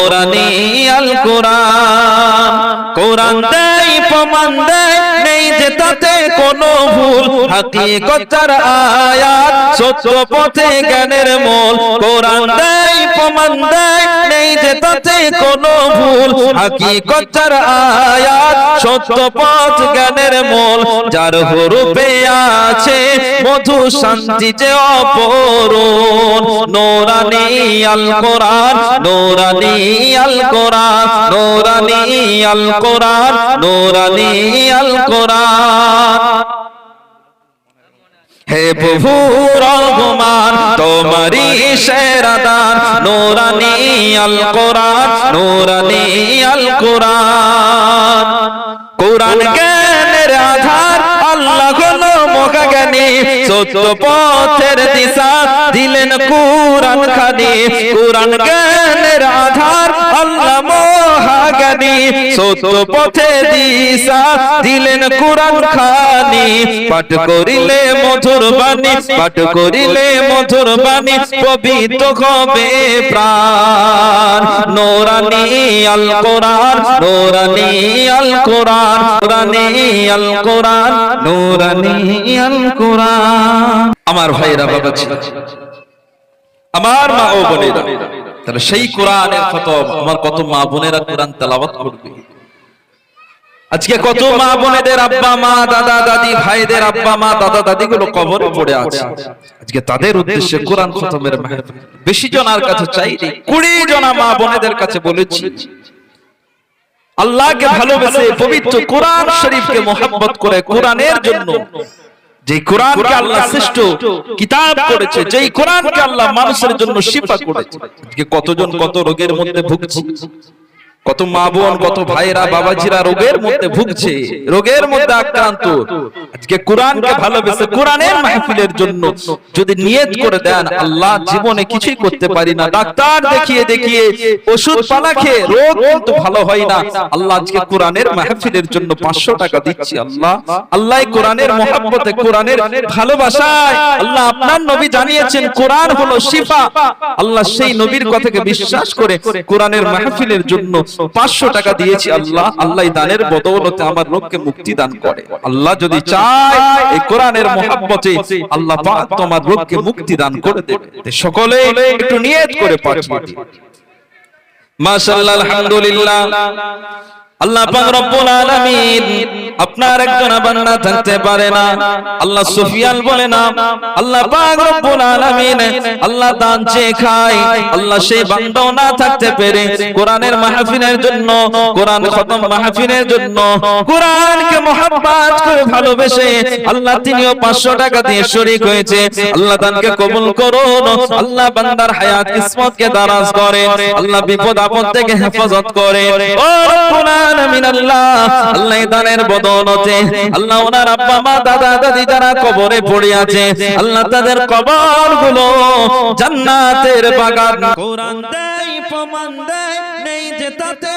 কোরআনি আল কোরআন কোরআন দেয়, প্রমাণ দেয়, নেই যে তাতে কোনো ভুল। হাকিকতার আয়াত, সত্য পথে জ্ঞানের মূল। কোরআন দেয়, প্রমাণ দেয়, নেই যে তাতে কোনো ভুল। হাকিকতার আয়াত, সত্য পথ জ্ঞানের মূল। যার হরুপে আছে মধু শান্তি যে অপরূপ। নোরানি আল কোরআন নোরানি আল কোরআন নোরানি আল কোরআন নোরানি আল কোরআন হে প্রভু রহমান তোমারি শেরাদান নোরানি আল কোরআন নোরানি আল কোরআন কোরআন জ্ঞানের আধার আল্লাহ হলো মহাজ্ঞানী সত্য পথের দিশা দিলেন কোরআন খানি। কোরআন আল্লাহ পথে দিশা দিলেন কোরআন খানি। পাঠ করিলে মধুর বাণী, পাঠ করিলে মধুর বাণী, পবিত্র হবে প্রাণ। নোরানি আল কোরআন, নোরানি আল কোরআন, নোরানি আল কোরআন, নোরানি আল কোরআন। আমার ভাইরা বাবা ছিল আমার মা ও বোনেরা তাহলে সেই কোরআনের খতম। আমার কত মা বোনেরা কোরআন তেলাওয়াত করবে? আজকে কত মা বোনেদের আব্বা মা দাদা দাদি ভাইদের আব্বা মা দাদা দাদি গুলো কবরে পড়ে আছে। আজকে তাদের উদ্দেশ্যে কোরআন খতমের মাহফিল। বেশি জনার কাছে চাইনি। কুড়ি জনা মা বোনেদের কাছে বলেছি। আল্লাহকে ভালোবেসে পবিত্র কোরআন শরীফকে মোহাম্মত করে কোরআনের জন্য। যে কোরআনকে আল্লাহ শ্রেষ্ঠ কিতাব করেছে যেই কোরআনকে আল্লাহ মানুষের জন্য শিফা করেছে। কতজন কত রোগের মধ্যে ভুগছে? কত মা বোন, কত ভাইরা বাবাজিরা রোগের মধ্যে ভুগছে, রোগের মধ্যে আক্রান্ত। আজকে কোরআনকে ভালোবেসে কোরআনের মাহফিলের জন্য যদি নিয়ত করে দেন, আল্লাহ জীবনে কিছুই করতে পারি না। ডাক্তার দেখিয়ে দেখিয়ে ওষুধ পালা খেয়ে রোগ কিন্তু ভালো হয় না। আল্লাহ আজকে কোরআনের মাহফিলের জন্য পাঁচশো টাকা দিচ্ছি, আল্লাহ। আল্লাহ কোরআনের মহাব্বতে, কোরআনের ভালোবাসায় আল্লাহ আপনার নবী জানিয়েছেন, কোরআন হলো শিফা। আল্লাহ সেই নবীর কথাকে বিশ্বাস করে কোরআনের মাহফিলের জন্য পাঁচশো টাকা দিয়েছি আল্লাহ আল্লাহ দানের বদৌলতে আমার লোককে মুক্তি দান করে। আল্লাহ যদি চায় এই কোরআনের মহাব্বতে আল্লাহ পাক তোমার লোককে মুক্তি দান করে দেবে। সকলে একটু নিয়ত করে পাঠিয়ে দিন মাশাআল্লাহ আলহামদুলিল্লাহ। আল্লাহ পাক রব্বুল আলামিন আপনার একজন বান্দা থাকতে পারে না। আল্লাহ সুফিয়ান বলে না। আল্লাহ পাক রব্বুল আলামিন আল্লাহ দান খায়। আল্লাহ সেই বান্দাও না থাকতে পেরে। কোরআনের মাহফিলের জন্য কোরআন খতম মাহফিলের জন্য। কোরআনকে মোহাব্বত ভালোবেসে আল্লাহ তিনিও 500 টাকা দিয়ে শরীক হয়েছে। আল্লাহ দানকে কবুল করুন। আল্লাহ বান্দার হায়াত কিসমতকে দারাজ করে। আল্লাহ বিপদ আপদ থেকে হেফাজত করে। ও রব্বুল আলামিন আল্লাহ আল্লাহ দানের বদৌলতে আল্লাহ ওনার আব্বা, মা, দাদা, দাদি যারা কবরে পড়ে আছে, আল্লাহ তাদের কবরগুলো জান্নাতের বাগান। কোরআন দেয়, প্রমাণ দেয়, নেই যে তাতে